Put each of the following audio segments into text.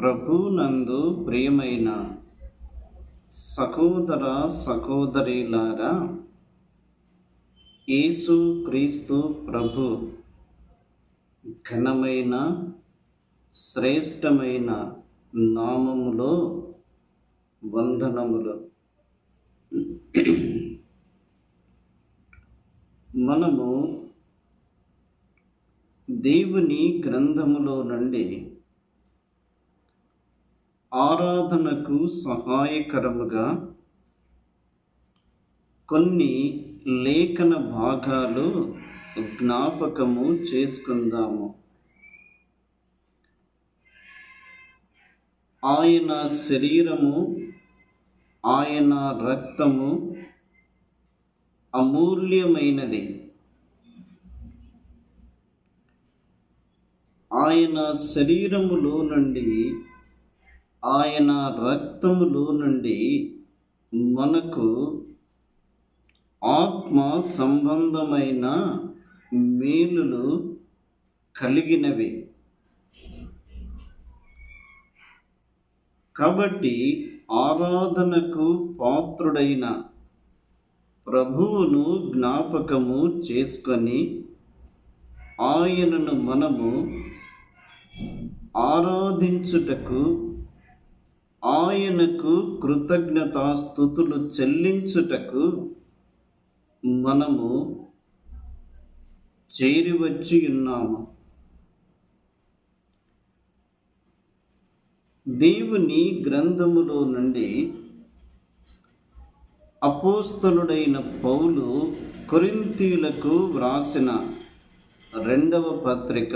ప్రభునందు ప్రియమైన సహోదర సహోదరిలారా యేసు క్రీస్తు ప్రభు ఘనమైన శ్రేష్టమైన నామములో వందనములు. మనము దేవుని గ్రంథములో నుండి ఆరాధనకు సహాయకరముగా కొన్ని లేఖన భాగాలు జ్ఞాపకము చేసుకుందాము. ఆయన శరీరము ఆయన రక్తము అమూల్యమైనది. ఆయన శరీరములో నుండి ఆయన రక్తములో నుండి మనకు ఆత్మ సంబంధమైన మేలులు కలిగినవి. కాబట్టి ఆరాధనకు పాత్రుడైన ప్రభువును జ్ఞాపకము చేసుకొని ఆయనను మనము ఆరాధించుటకు ఆయనకు కృతజ్ఞతాస్థుతులు చెల్లించుటకు మనము చేరివచ్చి ఉన్నాము. దేవుని గ్రంథములో నుండి అపోస్తలుడైన పౌలు కొరింతీలకు వ్రాసిన రెండవ పత్రిక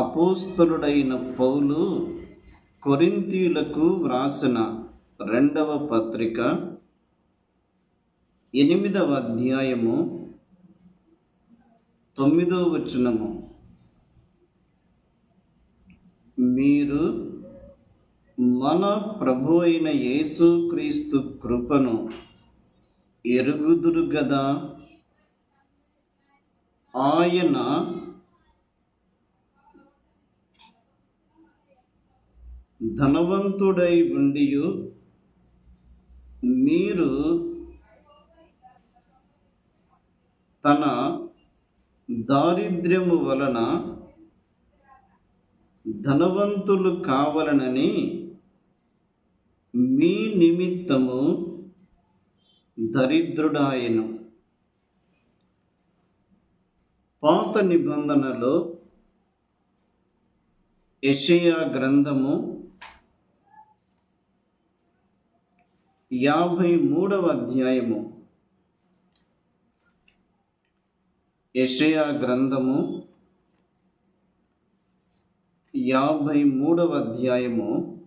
అపోస్తలుడైన పౌలు కొరింతీలకు వ్రాసిన రెండవ పత్రిక ఎనిమిదవ అధ్యాయము తొమ్మిదవ వచనము. మీరు మన ప్రభు అయిన యేసుక్రీస్తు కృపను ఎరుగుదురు గదా. ఆయన ధనవంతుడై ఉండి మీరు తన దారిద్ర్యము వలన ధనవంతులు కావలనని మీ నిమిత్తము దరిద్రుడాయను. పాత నిబంధనలో యషయా గ్రంథము యాభై మూడవ అధ్యాయము. యషయా గ్రంథము యాభై మూడవ అధ్యాయము.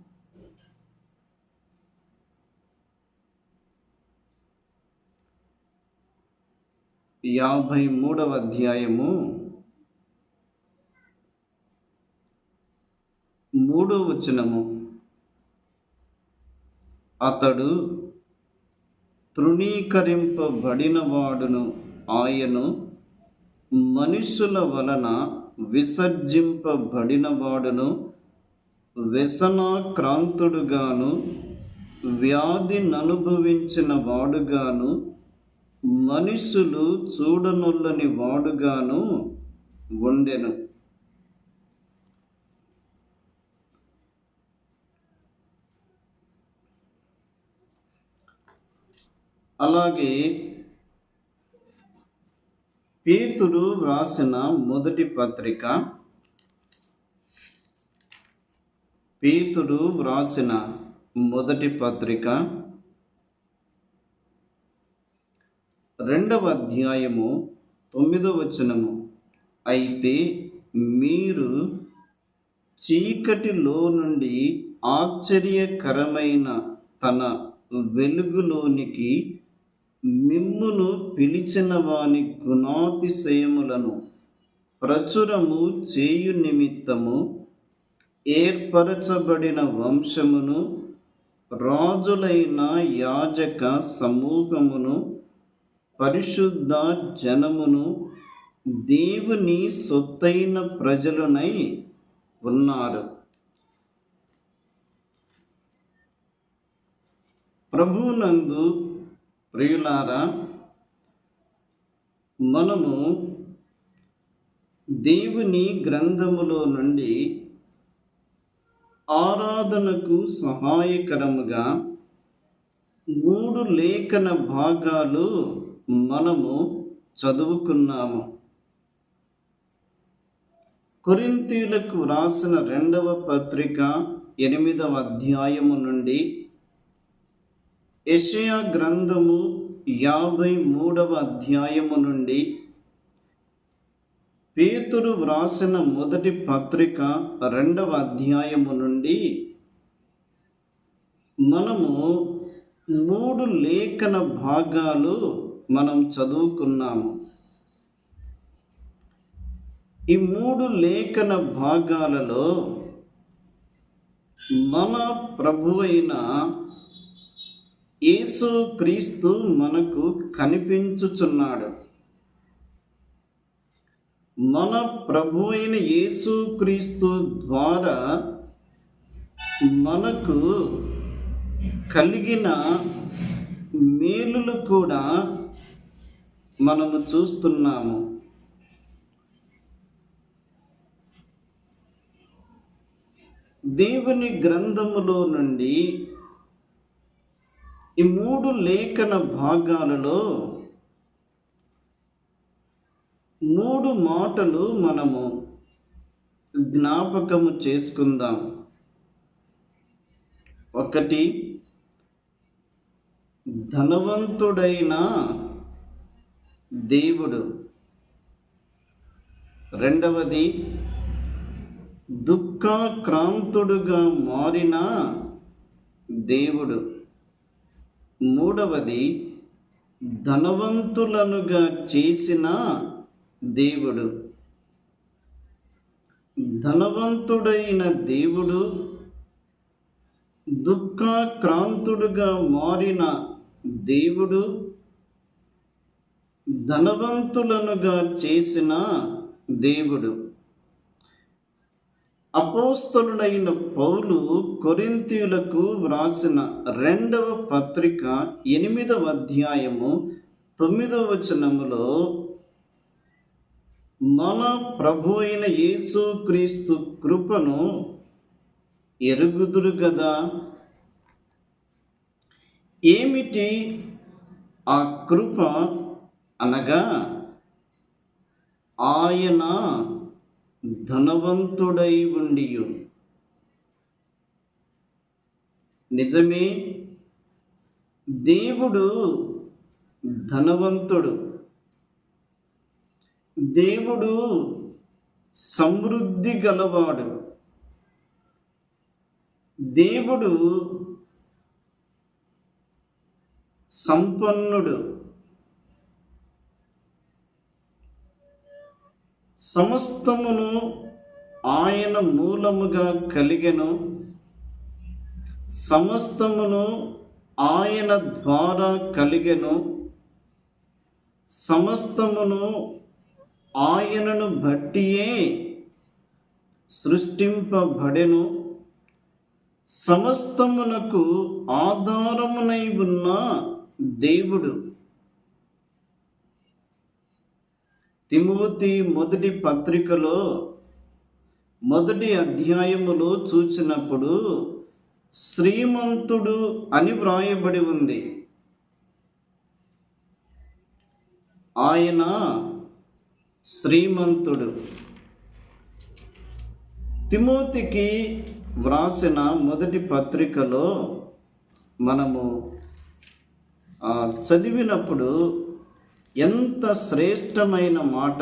యాభై మూడవ అధ్యాయము. మూడో వచనము. అతడు తృణీకరింపబడినవాడును. ఆయను మనుషుల వలన విసర్జింపబడినవాడును. వ్యసనాక్రాంతుడుగాను వ్యాధిననుభవించిన వాడుగాను మనుషులు చూడనొల్లని వాడుగాను ఉండెను. అలాగే పేతురు వ్రాసిన మొదటి పత్రిక పేతుడు వ్రాసిన మొదటి పత్రిక రెండవ అధ్యాయము తొమ్మిదవ వచనము. అయితే మీరు చీకటిలో నుండి ఆశ్చర్యకరమైన తన వెలుగులోనికి మిమ్మును పిలిచిన వాని గుణాతిశయములను ప్రచురము చేయు నిమిత్తము ఏర్పరచబడిన వంశమును రాజులైన యాజక సమూహమును పరిశుద్ధ జనమును దేవుని సొత్తైన ప్రజలునై ఉన్నారు. ప్రభునందు ప్రియులారా మనము దేవుని గ్రంథములో నుండి ఆరాధనకు సహాయకరముగా మూడు లేఖన భాగాలు మనము చదువుకున్నాము. కొరింతీలకు వ్రాసిన రెండవ పత్రిక ఎనిమిదవ అధ్యాయము నుండి యషయా గ్రంథము యాభై మూడవ అధ్యాయము నుండి పేతురు వ్రాసిన మొదటి పత్రిక రెండవ అధ్యాయము నుండి మనము మూడు లేఖన భాగాలు మనం చదువుకున్నాము. ఈ మూడు లేఖన భాగాలలో మన ప్రభువైన యేసు క్రీస్తు మనకు కనిపించుచున్నాడు. మన ప్రభు అయిన యేసు క్రీస్తు ద్వారా మనకు కలిగిన మేలులు కూడా మనము చూస్తున్నాము. దేవుని గ్రంథములో నుండి ఈ మూడు లేఖన భాగాలలో మూడు మాటలు మనము జ్ఞాపకము చేసుకుందాం. ఒకటి ధనవంతుడైన దేవుడు. రెండవది దుఃఖాక్రాంతుడుగా మారిన దేవుడు. మూడవది ధనవంతులనుగా చేసిన దేవుడు. ధనవంతుడైన దేవుడు దుఃఖాక్రాంతుడుగా మారిన దేవుడు ధనవంతులనుగా చేసిన దేవుడు. అపోస్తలుడైన పౌలు కొరింతీయులకు వ్రాసిన రెండవ పత్రిక ఎనిమిదవ అధ్యాయము తొమ్మిదవ వచనములో మన ప్రభు అయిన యేసుక్రీస్తు కృపను ఎరుగుదురు కదా ఏమిటి ఆ కృప అనగా ఆయన ధనవంతుడై ఉండియు. నిజమే దేవుడు ధనవంతుడు. దేవుడు సమృద్ధి గలవాడు. దేవుడు సంపన్నుడు. సమస్తమును ఆయన మూలముగా కలిగెను. సమస్తమును ఆయన ద్వారా కలిగెను. సమస్తమును ఆయనను బట్టియే సృష్టింపబడెను. సమస్తమునకు ఆధారమునై ఉన్న దేవుడు తిమోతి మొదటి పత్రికలో మొదటి అధ్యాయములో చూచినప్పుడు శ్రీమంతుడు అని వ్రాయబడి ఉంది. ఆయన శ్రీమంతుడు. తిమోతికి వ్రాసిన మొదటి పత్రికలో మనము చదివినప్పుడు ఎంత శ్రేష్టమైన మాట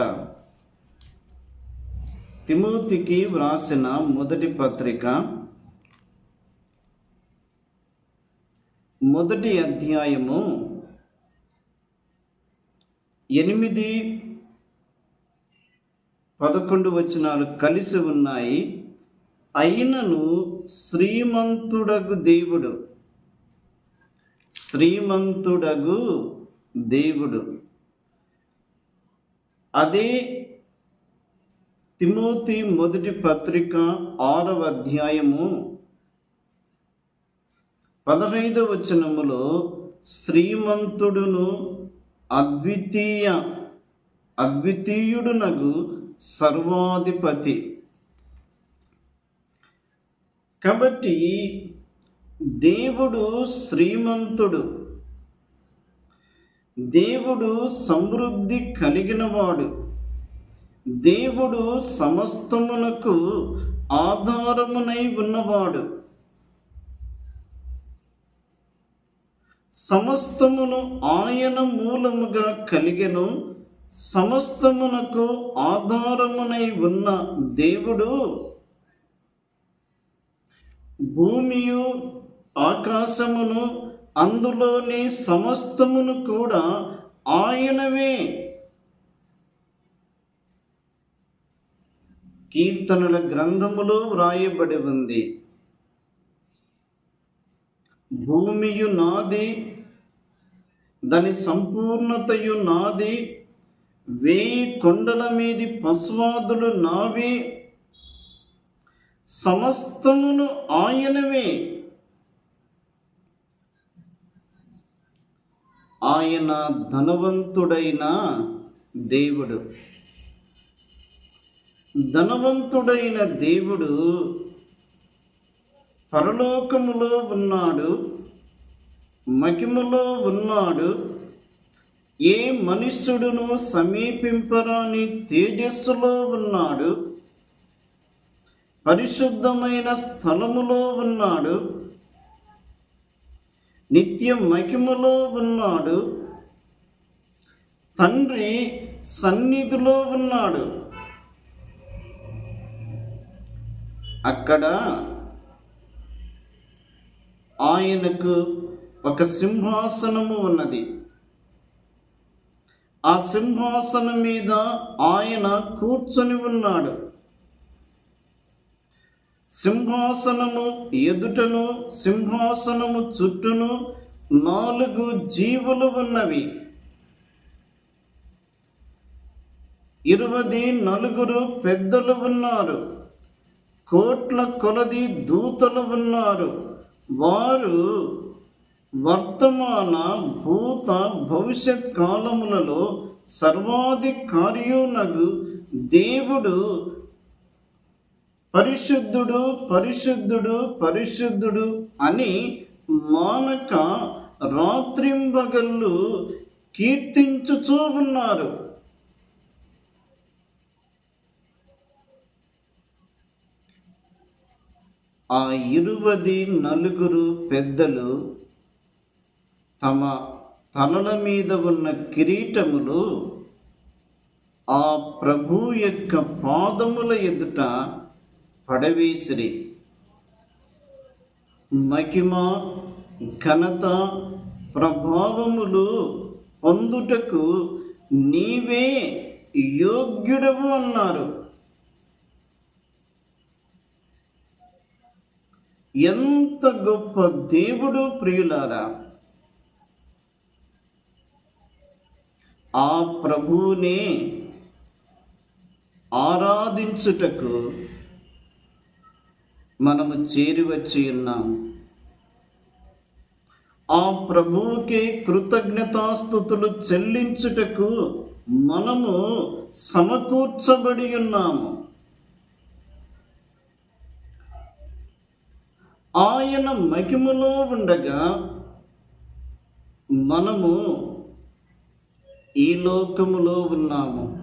తిమోతికి వ్రాసిన మొదటి పత్రిక మొదటి అధ్యాయము ఎనిమిది పదకొండు వచనాలు కలిసి ఉన్నాయి. అయినను శ్రీమంతుడగు దేవుడు. శ్రీమంతుడగు దేవుడు. అదే తిమోతి మొదటి పత్రిక ఆరవ అధ్యాయము పదహైదవ వచనములో శ్రీమంతుడును అద్వితీయ అద్వితీయుడునగు సర్వాధిపతి. కాబట్టి దేవుడు శ్రీమంతుడు. దేవుడు సమృద్ధి కలిగినవాడు. దేవుడు సమస్తమునకు ఆధారమునై ఉన్నవాడు. సమస్తమును ఆయన మూలముగా కలిగను సమస్తమునకు ఆధారమునై ఉన్న దేవుడు భూమియు ఆకాశమును అందులోని సమస్తమును కూడా ఆయనవే. కీర్తనల గ్రంథములో వ్రాయబడి ఉంది. భూమియు నాది దాని సంపూర్ణతయు నాది వేయి కొండల మీది పశువాదులు నావి. సమస్తమును ఆయనవే. ఆయన ధనవంతుడైన దేవుడు. ధనవంతుడైన దేవుడు పరలోకములో ఉన్నాడు మహిమలో ఉన్నాడు. ఏ మనుష్యుడును సమీపింపరాని తేజస్సులో ఉన్నాడు. పరిశుద్ధమైన స్థలములో ఉన్నాడు. నిత్య మహిమలో ఉన్నాడు. తండ్రి సన్నిధిలో ఉన్నాడు. అక్కడ ఆయనకు ఒక సింహాసనము ఉన్నది. ఆ సింహాసనం మీద ఆయన కూర్చొని ఉన్నాడు. సింహాసనము ఎదుటను సింహాసనము చుట్టూను నాలుగు జీవులు ఉన్నవి. ఇరవది నలుగురు పెద్దలు ఉన్నారు. కోట్ల కొలది దూతలు ఉన్నారు. వారు వర్తమాన భూత భవిష్యత్ కాలములలో సర్వాధికారియునగు దేవుడు పరిశుద్ధుడు పరిశుద్ధుడు పరిశుద్ధుడు అని మానక రాత్రింబగళ్ళు కీర్తించుచూ ఉన్నారు. ఆ ఇరువది నలుగురు పెద్దలు తమ తలల మీద ఉన్న కిరీటములు ఆ ప్రభు యొక్క పాదముల ఎదుట పడవేసిరి. మహిమ ఘనత ప్రభావములు పొందుటకు నీవే యోగ్యుడవు అన్నారు. ఎంత గొప్ప దేవుడు ప్రియులారా. ఆ ప్రభువునే ఆరాధించుటకు మనము చేరివచ్చి ఉన్నాము ఆ ప్రభువుకి కృతజ్ఞతాస్థుతులు చెల్లించుటకు మనము సమకూర్చబడి ఉన్నాము. ఆయన మహిమలో ఉండగా మనము ఈ లోకములో ఉన్నాము.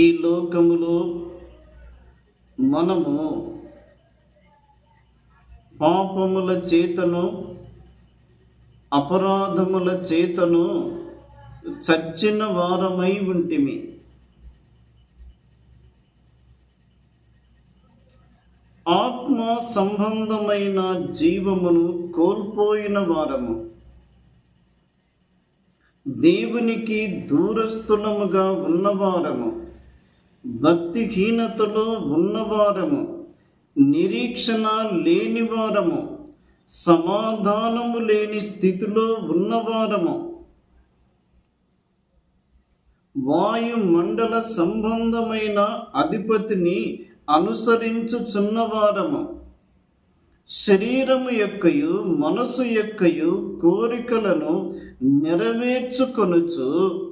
ఈ లోకములో మనము పాపముల చేతను అపరాధముల చేతను చచ్చిన వారమై ఉంటిమి. ఆత్మ సంబంధమైన జీవమును కోల్పోయిన వారము. దేవునికి దూరస్థులముగా ఉన్నవారము. భక్తిహీనతలో ఉన్నవారము నిరీక్షణ లేనివారము సమాధానము లేని స్థితిలో ఉన్నవారము. వాయుమండల సంబంధమైన అధిపతిని అనుసరించుచున్నవారము. శరీరము యొక్కయు మనసు యొక్కయు కోరికలను నెరవేర్చుకొనుచు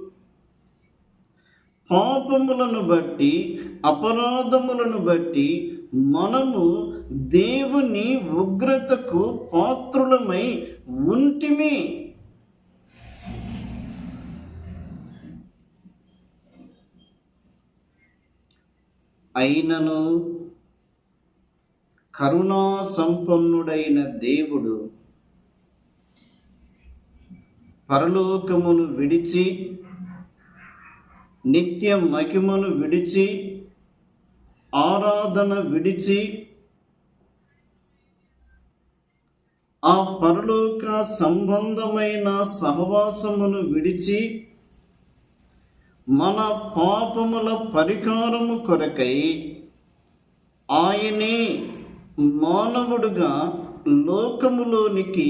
పాపములను బట్టి అపరాధములను బట్టి మనము దేవుని ఉగ్రతకు పాత్రులమై ఉంటిమి. అయినను కరుణా సంపన్నుడైన దేవుడు పరలోకమును విడిచి నిత్య మహిమను విడిచి ఆరాధన విడిచి ఆ పరలోక సంబంధమైన సహవాసమును విడిచి మన పాపముల పరికారము కొరకై ఆయనే మానవుడుగా లోకములోనికి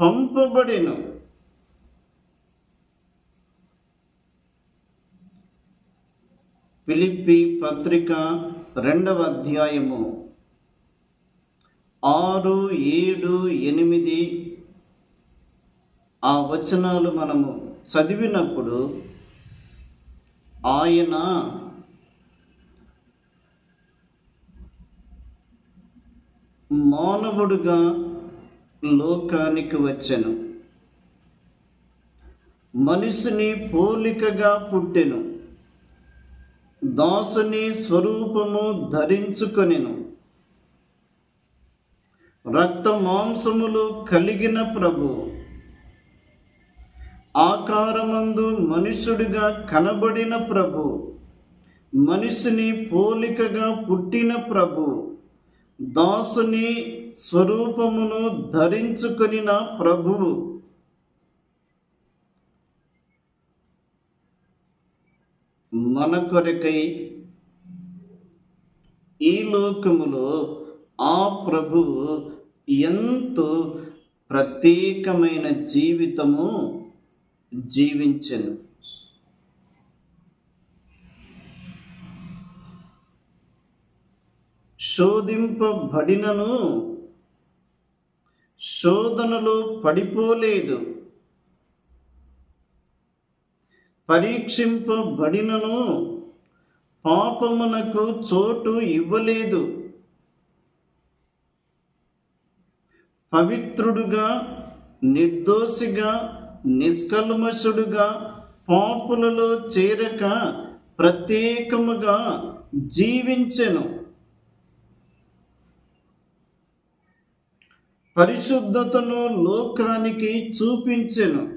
పంపబడెను. పిలిపి పత్రిక రెండవ అధ్యాయము. ఆరు ఏడు ఎనిమిది ఆ వచనాలు మనము చదివినప్పుడు ఆయన మానవుడుగా లోకానికి వచ్చెను. మనిషిని పోలికగా పుట్టెను. దాసుని స్వరూపము ధరించుకొనిను. రక్త మాంసములు కలిగిన ప్రభు ఆకారమందు మనుషుడిగా కనబడిన ప్రభు మనిషిని పోలికగా పుట్టిన ప్రభు దాసుని స్వరూపమును ధరించుకొనిన ప్రభువు. మన కొరకై ఈ లోకములో ఆ ప్రభువు ఎంతో ప్రత్యేకమైన జీవితము జీవించను. శోధింపబడినను శోధనలో పడిపోలేదు. పరీక్షింపబడినను పాపమునకు చోటు ఇవ్వలేదు. పవిత్రుడుగా నిర్దోషిగా నిష్కల్మషుడుగా పాపులలో చేరక ప్రత్యేకముగా జీవించెను. పరిశుద్ధతను లోకానికి చూపించెను.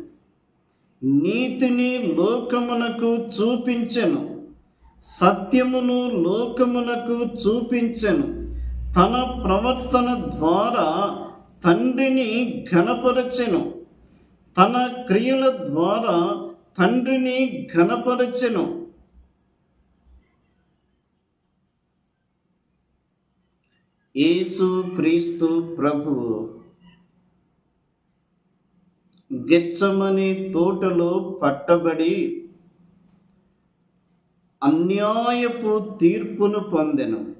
నీతిని లోకమునకు చూపించెను. సత్యమును లోకమునకు చూపించెను. తన ప్రవర్తన ద్వారా తండ్రిని ఘనపరచెను. తన క్రియల ద్వారా తండ్రిని ఘనపరచెను. యేసు క్రీస్తు ప్రభువు. గెచ్చమని తోటలో పట్టబడి అన్యాయపు తీర్పును పొందెను.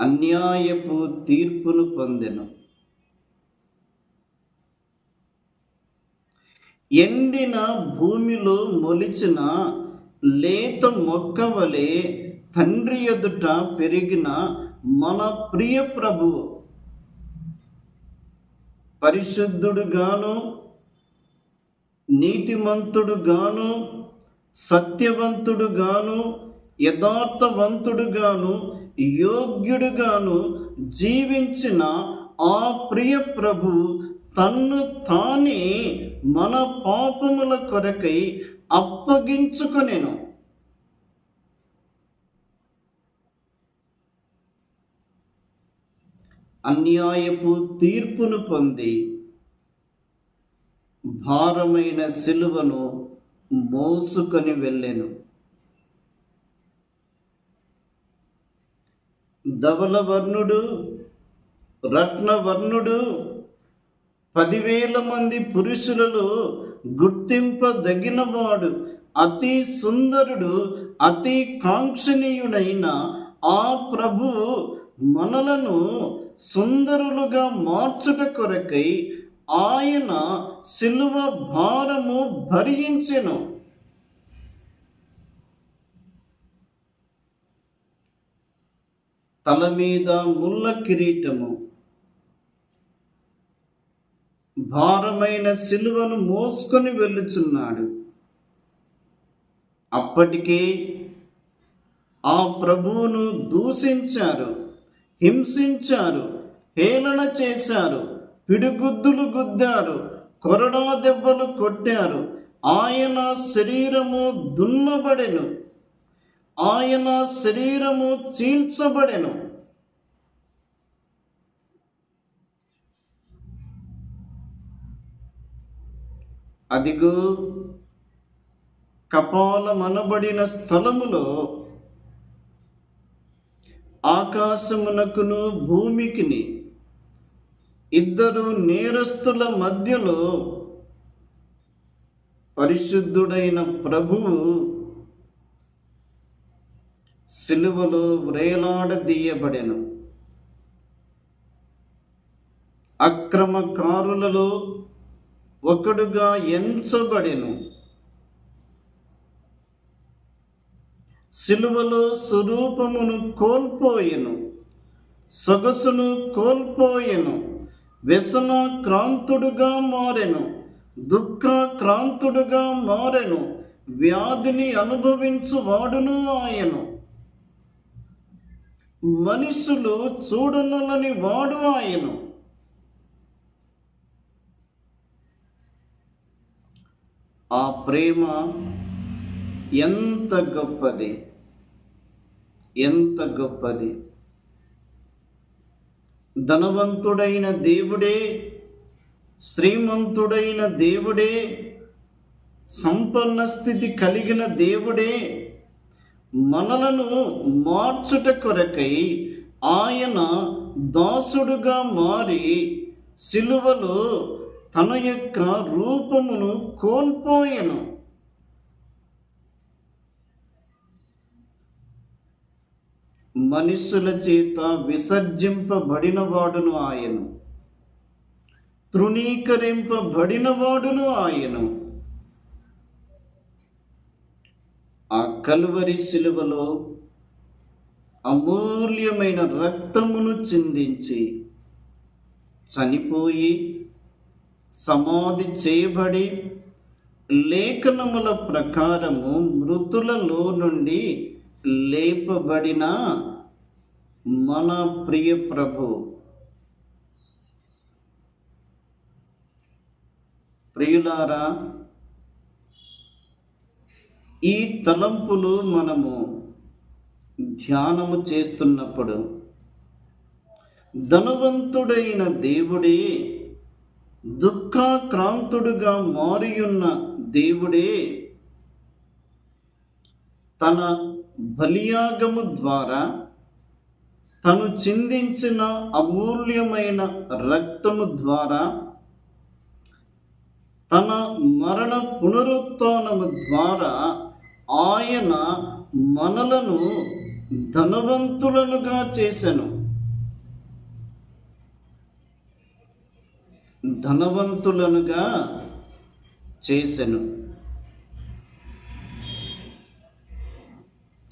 అన్యాయపు తీర్పును పొందెను. ఎండిన భూమిలో మొలిచిన లేత మొక్క వలె తండ్రి ఎదుట పెరిగిన మన ప్రియ ప్రభువు పరిశుద్ధుడుగాను నీతిమంతుడుగాను సత్యవంతుడుగాను యథార్థవంతుడుగాను యోగ్యుడుగాను జీవించిన ఆ ప్రియ ప్రభు తన్ను తానే మన పాపముల కొరకై అప్పగించుకొనేను. అన్యాయపు తీర్పును పొంది భారమైన సిలువను మోసుకొని వెళ్ళెను. ధవలవర్ణుడు రత్నవర్ణుడు పదివేల మంది పురుషులలో గుర్తింపదగినవాడు అతి సుందరుడు అతి కాంక్షణీయుడైన ఆ ప్రభు మనలను సుందరులుగా మార్చుట కొరకై ఆయన సిలువ భారము భరించెను. తల మీద ముళ్ళ కిరీటము. భారమైన సిలువను మోసుకొని వెళ్ళుచున్నాడు. అప్పటికే ఆ ప్రభువును దూషించారు. హింసించారు హేళన చేశారు పిడిగుద్దులు గుద్దారు కొరడా దెబ్బలు కొట్టారు. ఆయన శరీరము దున్నబడెను. ఆయన శరీరము చీల్చబడెను. అదిగో కపాలమనబడిన స్థలములో ఆకాశమునకును భూమికిని. ఇద్దరు నేరస్తుల మధ్యలో పరిశుద్ధుడైన ప్రభువు సిలువలో వ్రేలాడదీయబడెను అక్రమకారులలో ఒకడుగా ఎంచబడెను. సిలువలో స్వరూపమును కోల్పోయెను సొగసును కోల్పోయెను వ్యసన క్రాంతుడుగా మారెను దుఃఖ క్రాంతుడుగా మారెను వ్యాధిని అనుభవించు వాడును ఆయను. మనుషులు చూడనులని వాడు ఆయను. ఆ ప్రేమ ఎంత గొప్పది. ఎంత గొప్పది. ధనవంతుడైన దేవుడే శ్రీమంతుడైన దేవుడే సంపన్న స్థితి కలిగిన దేవుడే మనలను మార్చుట కొరకై ఆయన దాసుడుగా మారి సిలువలో తన యొక్క రూపమును కోల్పోయెను. మనుషుల చేత విసర్జింపబడినవాడును ఆయను. తృణీకరింపబడినవాడును ఆయను. ఆ కలువరి శిలువలో అమూల్యమైన రక్తమును చిందించి చనిపోయి సమాధి చేయబడి లేఖనముల ప్రకారము మృతులలో నుండి లేపబడిన మన ప్రియ ప్రభు. ప్రియులారా ఈ తలంపులు మనము ధ్యానము చేస్తున్నప్పుడు ధనవంతుడైన దేవుడే దుఃఖాక్రాంతుడుగా మారియున్న దేవుడే తన బలియాగము ద్వారా తను చిందించిన అమూల్యమైన రక్తము ద్వారా తన మరణ పునరుత్నము ద్వారా ఆయన మనలను ధనవంతులనుగా చేశాను ధనవంతులనుగా చేశాను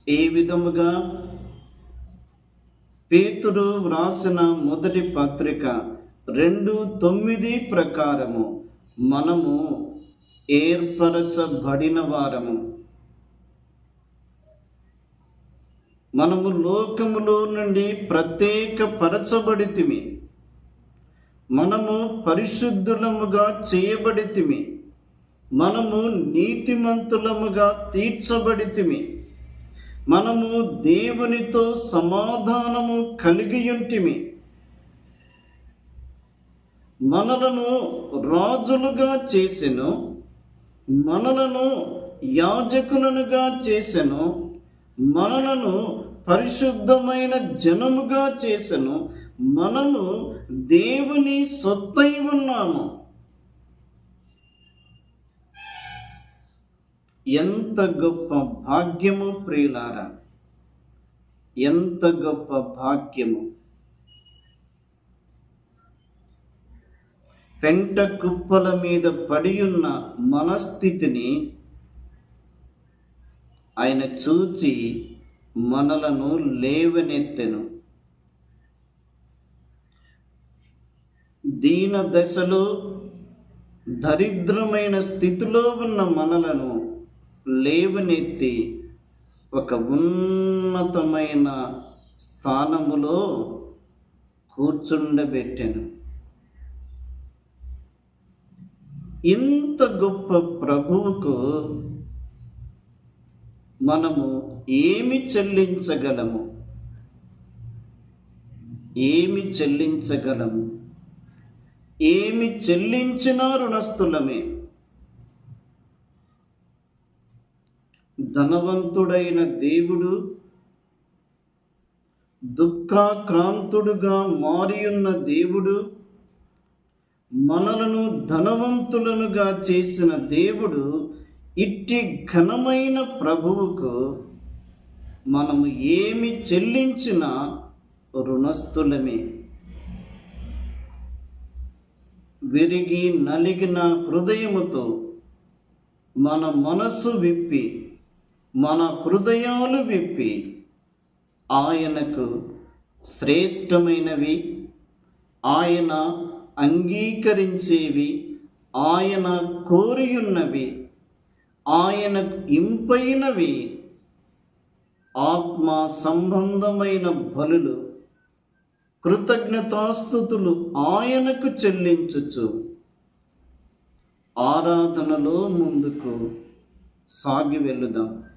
ఏ విధముగా పేతుడు వ్రాసిన మొదటి పత్రిక రెండు తొమ్మిది ప్రకారము మనము ఏర్పరచబడిన వారము. మనము లోకములో నుండి ప్రత్యేక పరచబడితిమి మనము పరిశుద్ధులముగా చేయబడితిమి. మనము నీతిమంతులముగా తీర్చబడితిమి. మనము దేవునితో సమాధానము కలిగి ఉంటిమి మనలను రాజులుగా చేసెను మనలను యాజకులనుగా చేసెను మనలను పరిశుద్ధమైన జనముగా చేసెను మనము దేవుని సొత్తై ఉన్నాము. ఎంత గొప్ప భాగ్యము ప్రియులారా ఎంత గొప్ప భాగ్యము. పెంట కుప్పల మీద పడి ఉన్న మనస్థితిని ఆయన చూచి మనలను లేవనెత్తెను. దీన దశలో దరిద్రమైన స్థితిలో ఉన్న మనలను లేవనెత్తి ఒక ఉన్నతమైన స్థానములో కూర్చుండబెట్టాను. ఇంత గొప్ప ప్రభువుకు మనము ఏమి చెల్లించగలము? ఏమి చెల్లించగలము? ఏమి చెల్లించినా రుణస్థులమే. ధనవంతుడైన దేవుడు దుఃఖాక్రాంతుడుగా మారియున్న దేవుడు మనలను ధనవంతులనుగా చేసిన దేవుడు ఇట్టి ఘనమైన ప్రభువుకు మనము ఏమి చెల్లించినా రుణస్థులమే. విరిగి నలిగిన హృదయముతో మన మనస్సు విప్పి మన హృదయాలు విప్పి ఆయనకు శ్రేష్టమైనవి ఆయన అంగీకరించేవి ఆయన కోరియున్నవి ఆయనకు ఇంపైనవి. ఆత్మ సంబంధమైన బలులు కృతజ్ఞతాస్థుతులు ఆయనకు చెల్లించుచు ఆరాధనలో ముందుకు సాగి వెళుదాం